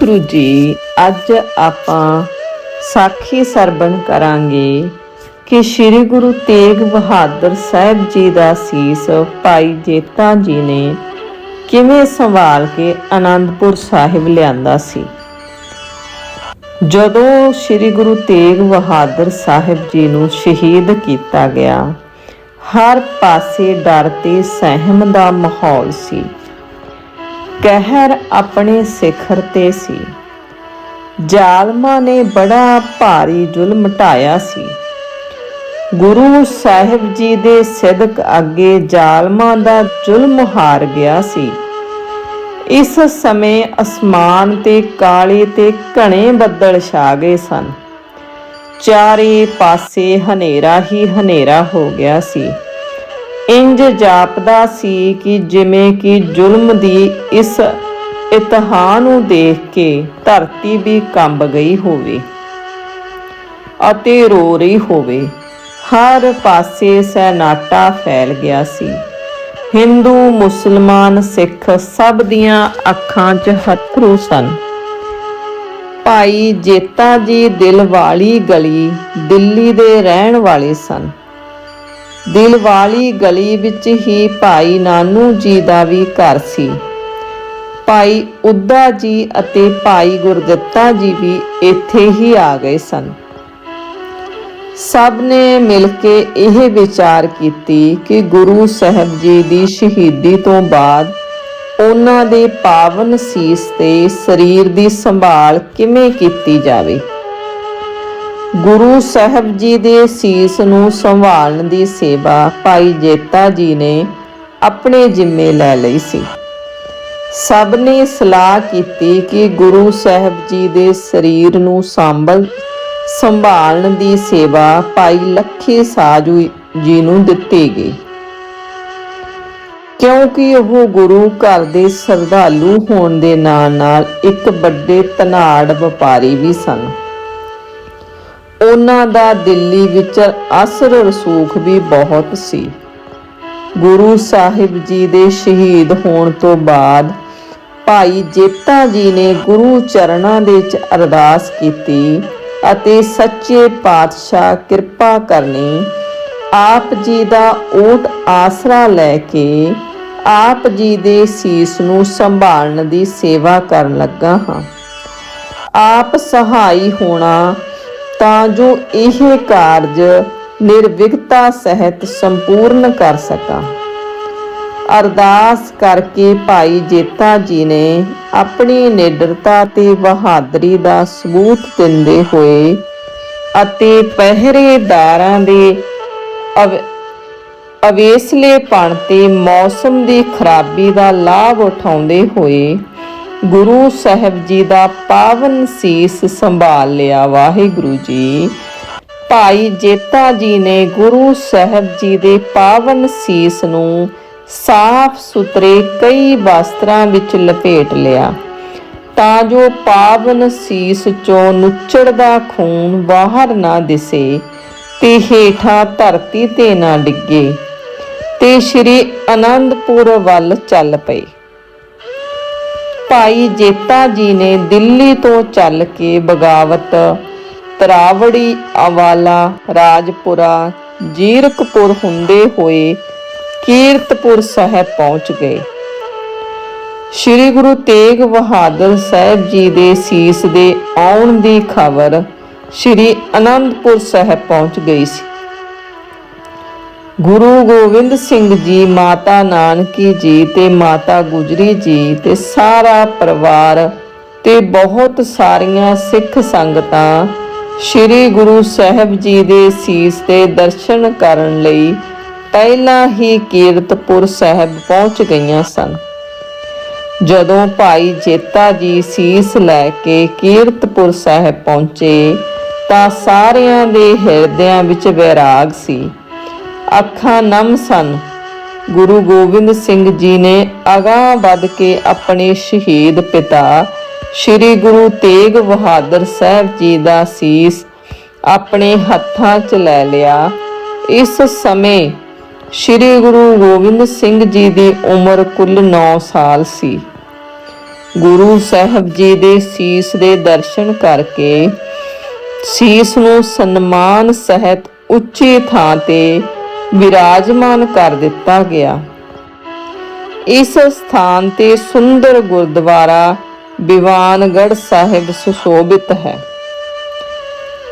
ਗੁਰੂ ਜੀ, ਅੱਜ ਆਪਾਂ ਸਾਖੀ ਸਰਵਣ ਕਰਾਂਗੇ ਕਿ ਸ੍ਰੀ ਗੁਰੂ ਤੇਗ ਬਹਾਦਰ ਸਾਹਿਬ ਜੀ ਦਾ ਸੀਸ ਭਾਈ ਜੇਤਾ ਜੀ ਨੇ ਕਿਵੇਂ ਸੰਭਾਲ ਕੇ ਆਨੰਦਪੁਰ ਸਾਹਿਬ ਲਿਆਂਦਾ ਸੀ। ਜਦੋਂ ਸ੍ਰੀ ਗੁਰੂ ਤੇਗ ਬਹਾਦਰ ਸਾਹਿਬ ਜੀ ਨੂੰ ਸ਼ਹੀਦ ਕੀਤਾ ਗਿਆ, ਹਰ ਪਾਸੇ ਡਰ ਤੇ ਸਹਿਮ ਦਾ ਮਾਹੌਲ ਸੀ। ਕਹਿਰ ਆਪਣੇ ਸਿਖਰ ਤੇ ਸੀ। ਜ਼ਾਲਮਾਂ ਨੇ ਬੜਾ ਭਾਰੀ ਜ਼ੁਲਮ ਢਾਇਆ ਸੀ। ਗੁਰੂ ਸਾਹਿਬ ਜੀ ਦੇ ਸਿਦਕ ਅੱਗੇ ਜ਼ਾਲਮਾਂ ਦਾ ਜ਼ੁਲਮ ਹਾਰ ਗਿਆ ਸੀ। ਇਸ ਸਮੇਂ ਅਸਮਾਨ ਤੇ ਕਾਲੇ ਤੇ ਘਣੇ ਬੱਦਲ ਛਾ ਗਏ ਸਨ। ਚਾਰੇ ਪਾਸੇ ਹਨੇਰਾ ਹੀ ਹਨੇਰਾ ਹੋ ਗਿਆ ਸੀ। ਇੰਜ ਜਾਪਦਾ ਸੀ ਕਿ ਜਿਵੇਂ ਕਿ ਜ਼ੁਲਮ ਦੀ ਇਸ ਇਤਹਾ ਨੂੰ ਦੇਖ ਕੇ ਧਰਤੀ ਵੀ ਕੰਬ ਗਈ ਹੋਵੇ ਅਤੇ ਰੋ ਰਹੀ ਹੋਵੇ। ਹਰ ਪਾਸੇ ਸੈਨਾਟਾ ਫੈਲ ਗਿਆ ਸੀ। ਹਿੰਦੂ, ਮੁਸਲਮਾਨ, ਸਿੱਖ ਸਭ ਦੀਆਂ ਅੱਖਾਂ 'ਚ ਹੱਥਰੂ ਸਨ। ਭਾਈ ਜੇਤਾ ਜੀ ਦਿਲ ਵਾਲੀ ਗਲੀ ਦਿੱਲੀ ਦੇ ਰਹਿਣ ਵਾਲੇ ਸਨ। ਦਿਲ ਵਾਲੀ ਗਲੀ ਵਿੱਚ ਹੀ ਭਾਈ ਨਾਨੂ ਜੀ ਦਾ ਵੀ ਘਰ ਸੀ। ਭਾਈ ਉੱਦਾ ਜੀ ਅਤੇ ਭਾਈ ਗੁਰਦਿੱਤਾ ਜੀ ਵੀ ਇੱਥੇ ਹੀ ਆ ਗਏ ਸਨ। ਸਭ ਨੇ ਮਿਲ ਕੇ ਇਹ ਵਿਚਾਰ ਕੀਤੀ ਕਿ ਗੁਰੂ ਸਾਹਿਬ ਜੀ ਦੀ ਸ਼ਹੀਦੀ ਤੋਂ ਬਾਅਦ ਉਹਨਾਂ ਦੇ ਪਾਵਨ ਸੀਸ ਤੇ ਸਰੀਰ ਦੀ ਸੰਭਾਲ ਕਿਵੇਂ ਕੀਤੀ ਜਾਵੇ। ਗੁਰੂ ਸਾਹਿਬ ਜੀ ਦੇ ਸੀਸ ਨੂੰ ਸੰਭਾਲਣ ਦੀ ਸੇਵਾ ਭਾਈ ਜੇਤਾ ਜੀ ਨੇ ਆਪਣੇ ਜ਼ਿੰਮੇ ਲੈ ਲਈ ਸੀ। ਸਭ ਨੇ ਸਲਾਹ ਕੀਤੀ ਕਿ ਗੁਰੂ ਸਾਹਿਬ ਜੀ ਦੇ ਸਰੀਰ ਨੂੰ ਸੰਭਲ, ਸੰਭਾਲਣ ਦੀ ਸੇਵਾ ਭਾਈ ਲੱਖੀ ਸਾਜੂ ਜੀ ਨੂੰ ਦਿੱਤੀ ਗਈ। ਕਿਉਂਕਿ ਉਹ ਗੁਰੂ ਘਰ ਦੇ ਸਰਧਾਲੂ ਹੋਣ ਦੇ ਨਾਲ ਨਾਲ ਇੱਕ ਵੱਡੇ ਧਨਾੜ ਵਪਾਰੀ ਵੀ ਸਨ। ਉਹਨਾਂ ਦਾ ਦਿੱਲੀ ਵਿੱਚ ਅਸਰ ਰਸੂਖ ਵੀ ਬਹੁਤ ਸੀ। ਗੁਰੂ ਸਾਹਿਬ ਜੀ ਦੇ ਸ਼ਹੀਦ ਹੋਣ ਤੋਂ ਬਾਅਦ ਭਾਈ ਜੇਤਾ ਜੀ ਨੇ ਗੁਰੂ ਚਰਨਾਂ ਦੇ ਵਿੱਚ ਅਰਦਾਸ ਕੀਤੀ ਅਤੇ ਸੱਚੇ ਪਾਤਸ਼ਾਹ ਕਿਰਪਾ ਕਰਨੀ, ਆਪ ਜੀ ਦਾ ਓਟ ਆਸਰਾ ਲੈ ਕੇ ਆਪ ਜੀ ਦੇ ਸੀਸ ਨੂੰ ਸੰਭਾਲਣ ਦੀ ਸੇਵਾ ਕਰਨ ਲੱਗਾ ਹਾਂ। ਆਪ ਸਹਾਈ ਹੋਣਾ ਤਾਂ ਜੋ ਇਹ ਕਾਰਜ ਨਿਰਵਿਘਤਾ ਸਹਿਤ ਸੰਪੂਰਨ ਕਰ ਸਕਾਂ। ਅਰਦਾਸ ਕਰਕੇ ਭਾਈ ਜੇਤਾ ਜੀ ਨੇ ਆਪਣੀ ਨਿਡਰਤਾ ਤੇ ਬਹਾਦਰੀ ਦਾ ਸਬੂਤ ਦਿੰਦੇ ਹੋਏ ਅਤੇ ਪਹਿਰੇਦਾਰਾਂ ਦੇ ਅਵ- ਅਵੇਸਲੇਪਣ ਤੇ ਮੌਸਮ ਦੀ ਖਰਾਬੀ ਦਾ ਲਾਭ ਉਠਾਉਂਦੇ ਹੋਏ ਗੁਰੂ ਸਾਹਿਬ ਜੀ ਦਾ ਪਾਵਨ ਸੀਸ ਸੰਭਾਲ ਲਿਆ ਵਾਹਿਗੁਰੂ ਜੀ। ਭਾਈ ਜੇਤਾ ਜੀ ਨੇ ਗੁਰੂ ਸਾਹਿਬ ਜੀ ਦੇ ਪਾਵਨ ਸੀਸ ਨੂੰ ਸਾਫ਼ ਸੁਥਰੇ ਕਈ ਵਸਤਰਾਂ ਵਿੱਚ ਲਪੇਟ ਲਿਆ। ਤਾਂ ਜੋ ਪਾਵਨ ਸੀਸ ਚੋਂ ਨੁੱਚੜਦਾ ਖੂਨ ਬਾਹਰ ਨਾ ਦਿਸੇ ਤੇ ਹੇਠਾਂ ਧਰਤੀ ਤੇ ਨਾ ਡਿੱਗੇ ਤੇ ਸ਼੍ਰੀ ਅਨੰਦਪੁਰ ਵੱਲ ਚੱਲ ਪਏ। ਭਾਈ ਜੇਤਾ ਜੀ ਨੇ ਦਿੱਲੀ ਤੋਂ ਚੱਲ ਕੇ ਬਗਾਵਤ, ਤਰਾਵੜੀ ਅਵਾਲਾ, ਰਾਜਪੁਰਾ, ਜੀਰਕਪੁਰ ਹੁੰਦੇ ਹੋਏ ਕੀਰਤਪੁਰ ਸਾਹਿਬ ਪਹੁੰਚ ਗਏ। ਸ੍ਰੀ ਗੁਰੂ ਤੇਗ ਬਹਾਦਰ ਸਾਹਿਬ ਜੀ ਦੇ ਸੀਸ ਦੇ ਆਉਣ ਦੀ ਖਬਰ ਸ੍ਰੀ ਅਨੰਦਪੁਰ ਸਾਹਿਬ ਪਹੁੰਚ ਗਈ ਸੀ। ਗੁਰੂ ਗੋਬਿੰਦ ਸਿੰਘ ਜੀ, ਮਾਤਾ ਨਾਨਕੀ ਜੀ ਤੇ ਮਾਤਾ ਗੁਜਰੀ ਜੀ ਤੇ ਸਾਰਾ ਪਰਿਵਾਰ ਤੇ ਬਹੁਤ ਸਾਰੀਆਂ ਸਿੱਖ ਸੰਗਤਾਂ ਸ੍ਰੀ ਗੁਰੂ ਸਾਹਿਬ ਜੀ ਦੇ ਸੀਸ ਤੇ ਦਰਸ਼ਨ ਕਰਨ ਲਈ ਪਹਿਲਾਂ ਹੀ ਕੀਰਤਪੁਰ ਸਾਹਿਬ ਪਹੁੰਚ ਗਈਆਂ ਸਨ। ਜਦੋਂ ਭਾਈ ਜੇਤਾ ਜੀ ਸੀਸ ਲੈ ਕੇ ਕੀਰਤਪੁਰ ਸਾਹਿਬ ਪਹੁੰਚੇ ਤਾਂ ਸਾਰਿਆਂ ਦੇ ਹਿਰਦਿਆਂ ਵਿੱਚ ਵਿਰਾਗ ਸੀ। ਅੱਖਾਂ ਨਮ ਸਨ। ਗੁਰੂ ਗੋਬਿੰਦ ਸਿੰਘ ਜੀ ਨੇ ਅਗਾਂਹ ਵੱਧ ਕੇ ਆਪਣੇ ਸ਼ਹੀਦ ਪਿਤਾ ਸ੍ਰੀ ਗੁਰੂ ਤੇਗ ਬਹਾਦਰ ਸਾਹਿਬ ਜੀ ਦਾ ਸੀਸ ਆਪਣੇ ਹੱਥਾਂ 'ਚ ਲੈ ਲਿਆ। ਇਸ ਸਮੇਂ ਸ੍ਰੀ ਗੁਰੂ ਗੋਬਿੰਦ ਸਿੰਘ ਜੀ ਦੀ ਉਮਰ ਕੁੱਲ 9 ਸਾਲ ਸੀ। ਗੁਰੂ ਸਾਹਿਬ ਜੀ ਦੇ ਸੀਸ ਦੇ ਦਰਸ਼ਨ ਕਰਕੇ ਸੀਸ ਨੂੰ ਸਨਮਾਨ ਸਹਿਤ ਉੱਚੀ ਥਾਂ ਤੇ ਵਿਰਾਜਮਾਨ ਕਰ ਦਿੱਤਾ ਗਿਆ। ਇਸ ਸਥਾਨ ਤੇ ਸੁੰਦਰ ਗੁਰਦੁਆਰਾ ਦੀਵਾਨਗੜ੍ਹ ਸਾਹਿਬ ਸੁਸ਼ੋਭਿਤ ਹੈ।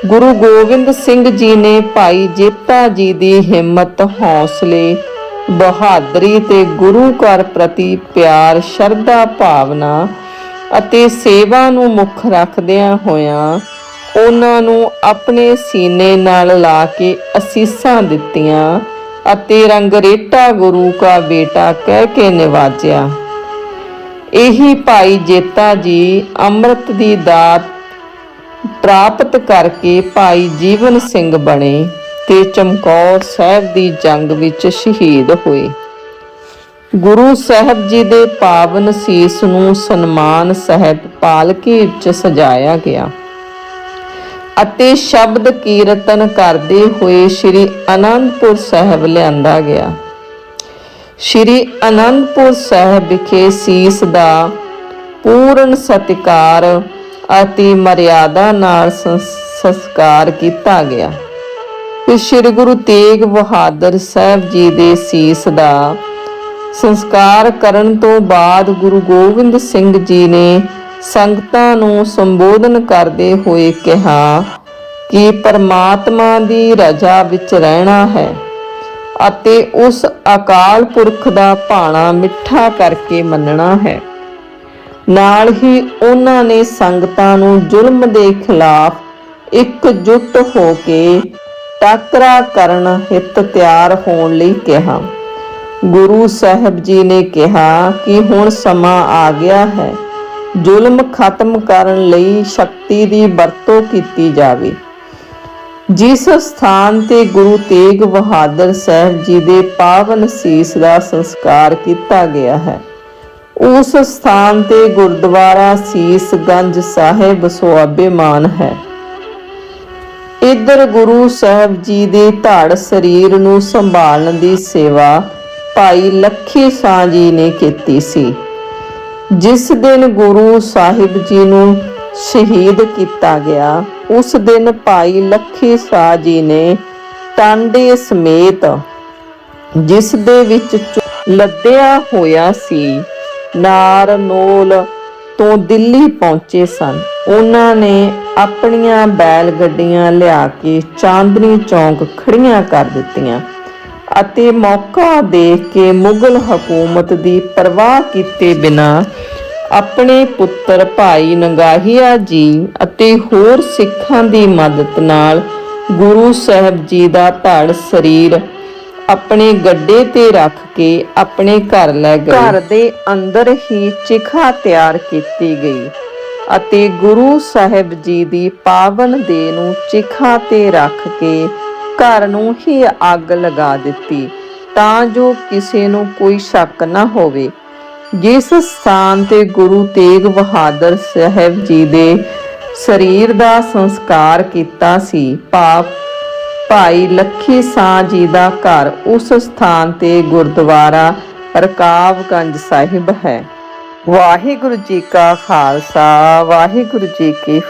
ਗੁਰੂ ਗੋਬਿੰਦ ਸਿੰਘ ਜੀ ਨੇ ਭਾਈ ਜੇਤਾ ਜੀ ਦੀ ਹਿੰਮਤ, ਹੌਸਲੇ, ਬਹਾਦਰੀ ਤੇ ਗੁਰੂ ਘਰ ਪ੍ਰਤੀ ਪਿਆਰ, ਸ਼ਰਧਾ, ਭਾਵਨਾ ਅਤੇ ਸੇਵਾ ਨੂੰ ਮੁੱਖ ਰੱਖਦਿਆਂ ਹੋਇਆਂ ਉਹਨਾਂ ਨੂੰ ਆਪਣੇ ਸੀਨੇ ਨਾਲ ਲਾ ਕੇ ਅਸੀਸਾਂ ਦਿੱਤੀਆਂ ਅਤੇ ਰੰਗਰੇਟਾ ਗੁਰੂ ਕਾ ਬੇਟਾ ਕਹਿ ਕੇ ਨਿਵਾਜਿਆ। ਇਹੀ ਭਾਈ ਜੇਤਾ ਜੀ ਅੰਮ੍ਰਿਤ ਦੀ ਦਾਤ ਪ੍ਰਾਪਤ ਕਰਕੇ ਭਾਈ ਜੀਵਨ ਸਿੰਘ ਬਣੇ ਤੇ ਚਮਕੌਰ ਸਾਹਿਬ ਦੀ ਜੰਗ ਵਿੱਚ ਸ਼ਹੀਦ ਹੋਏ। ਗੁਰੂ ਸਾਹਿਬ ਜੀ ਦੇ ਪਾਵਨ ਸੀਸ ਨੂੰ ਸਨਮਾਨ ਸਹਿਤ ਪਾਲਕੀ ਵਿੱਚ ਸਜਾਇਆ ਗਿਆ। ਅਤੇ ਸ਼ਬਦ ਕੀਰਤਨ ਕਰਦੇ ਹੋਏ ਸ੍ਰੀ ਅਨੰਦਪੁਰ ਸਾਹਿਬ ਲਿਆਂਦਾ ਗਿਆ। ਸ੍ਰੀ ਅਨੰਦਪੁਰ ਸਾਹਿਬ ਵਿਖੇ ਸੀਸ ਦਾ ਪੂਰਨ ਸਤਿਕਾਰ ਅਤੇ ਮਰਿਆਦਾ ਨਾਲ ਸੰਸ- ਸੰਸਕਾਰ ਕੀਤਾ ਗਿਆ। ਤੇ ਸ੍ਰੀ ਗੁਰੂ ਤੇਗ ਬਹਾਦਰ ਸਾਹਿਬ ਜੀ ਦੇ ਸੀਸ ਦਾ ਸੰਸਕਾਰ ਕਰਨ ਤੋਂ ਬਾਅਦ ਗੁਰੂ ਗੋਬਿੰਦ ਸਿੰਘ ਜੀ ਨੇ ਸੰਗਤਾਂ ਨੂੰ ਸੰਬੋਧਨ ਕਰਦੇ ਹੋਏ ਕਿਹਾ ਕਿ ਪਰਮਾਤਮਾ ਦੀ ਰਜ਼ਾ ਵਿੱਚ ਰਹਿਣਾ ਹੈ ਅਤੇ ਉਸ ਅਕਾਲ ਪੁਰਖ ਦਾ ਭਾਣਾ ਮਿੱਠਾ ਕਰਕੇ ਮੰਨਣਾ ਹੈ। ਨਾਲ ਹੀ ਉਹਨਾਂ ਨੇ ਸੰਗਤਾਂ ਨੂੰ ਜ਼ੁਲਮ ਦੇ ਖਿਲਾਫ ਇਕਜੁੱਟ ਹੋ ਕੇ ਟਾਕਰਾ ਕਰਨ ਹਿੱਤ ਤਿਆਰ ਹੋਣ ਲਈ ਕਿਹਾ। ਗੁਰੂ ਸਾਹਿਬ ਜੀ ਨੇ ਕਿਹਾ ਕਿ ਹੁਣ ਸਮਾਂ ਆ ਗਿਆ ਹੈ। ਜ਼ੁਲਮ ਖਤਮ ਕਰਨ ਲਈ ਸ਼ਕਤੀ ਦੀ ਵਰਤੋਂ ਕੀਤੀ ਜਾਵੇ। ਜਿਸ ਸਥਾਨ ਤੇ ਗੁਰੂ ਤੇਗ ਬਹਾਦਰ ਸਾਹਿਬ ਜੀ ਦੇ ਪਾਵਨ ਸੀਸ ਦਾ ਸੰਸਕਾਰ ਕੀਤਾ ਗਿਆ ਹੈ, ਉਸ ਸਥਾਨ ਤੇ ਗੁਰਦੁਆਰਾ ਸੀਸਗੰਜ ਸਾਹਿਬ ਸੁਆਬੇਮਾਨ ਹੈ। ਇੱਧਰ ਗੁਰੂ ਸਾਹਿਬ ਜੀ ਦੇ ਧੜ ਸਰੀਰ ਨੂੰ ਸੰਭਾਲਣ ਦੀ ਸੇਵਾ ਭਾਈ ਲੱਖੀ ਸਾਹ ਜੀ ਨੇ ਕੀਤੀ ਸੀ। ਜਿਸ ਦਿਨ ਗੁਰੂ ਸਾਹਿਬ ਜੀ ਨੂੰ ਸ਼ਹੀਦ ਕੀਤਾ ਗਿਆ, ਉਸ ਦਿਨ ਭਾਈ ਲੱਖੀ ਸਾਹ ਜੀ ਨੇ ਟਾਂਡੇ ਸਮੇਤ ਜਿਸ ਦੇ ਵਿੱਚ ਲੱਦਿਆ ਹੋਇਆ ਸੀ ਨਾਰਨੋਲ ਤੋਂ ਦਿੱਲੀ ਪਹੁੰਚੇ ਸਨ। ਉਹਨਾਂ ਨੇ ਆਪਣੀਆਂ ਬੈਲ ਗੱਡੀਆਂ ਲਿਆ ਕੇ ਚਾਂਦਨੀ ਚੌਂਕ ਖੜੀਆਂ ਕਰ ਦਿੱਤੀਆਂ। ਅਤੇ ਮੌਕਾ ਦੇਖ ਕੇ ਮੁਗਲ ਹਕੂਮਤ ਦੀ ਪਰਵਾਹ ਕੀਤੇ ਬਿਨਾ ਆਪਣੇ ਪੁੱਤਰ ਭਾਈ ਨੰਗਾਹੀਆ ਜੀ ਅਤੇ ਹੋਰ ਸਿੱਖਾਂ ਦੀ ਮਦਦ ਨਾਲ ਗੁਰੂ ਸਾਹਿਬ ਜੀ ਦਾ ਧੜ ਸਰੀਰ ਆਪਣੇ ਗੱਡੇ ਤੇ ਰੱਖ ਕੇ ਆਪਣੇ ਘਰ ਲੈ ਗਏ। ਘਰ ਦੇ ਅੰਦਰ ਹੀ ਚਿਖਾ ਤਿਆਰ ਕੀਤੀ ਗਈ ਅਤੇ ਗੁਰੂ ਸਾਹਿਬ ਜੀ ਦੀ ਪਾਵਨ ਦੇ ਨੂੰ ਚਿਖਾ ਤੇ ਰੱਖ ਕੇ ਘਰ ਨੂੰ ਹੀ ਅੱਗ ਲਗਾ ਦਿੱਤੀ, ਤਾਂ ਜੋ ਕਿਸੇ ਨੂੰ ਕੋਈ ਸ਼ੱਕ ਨਾ ਹੋਵੇ। ਜਿਸ ਸਥਾਨ ਤੇ ਗੁਰੂ ਤੇਗ ਬਹਾਦਰ ਸਾਹਿਬ ਜੀ ਦੇ ਸਰੀਰ ਦਾ ਸੰਸਕਾਰ ਕੀਤਾ ਸੀ, ਪਾਪ ਭਾਈ ਲੱਖੀ ਸਾਹ ਜੀ ਦਾ ਘਰ ਉਸ ਸਥਾਨ ਤੇ ਗੁਰਦੁਆਰਾ ਰਕਾਬਗੰਜ ਸਾਹਿਬ ਹੈ। ਵਾਹਿਗੁਰੂ ਜੀ ਕਾ ਖਾਲਸਾ, ਵਾਹਿਗੁਰੂ ਜੀ ਕੀ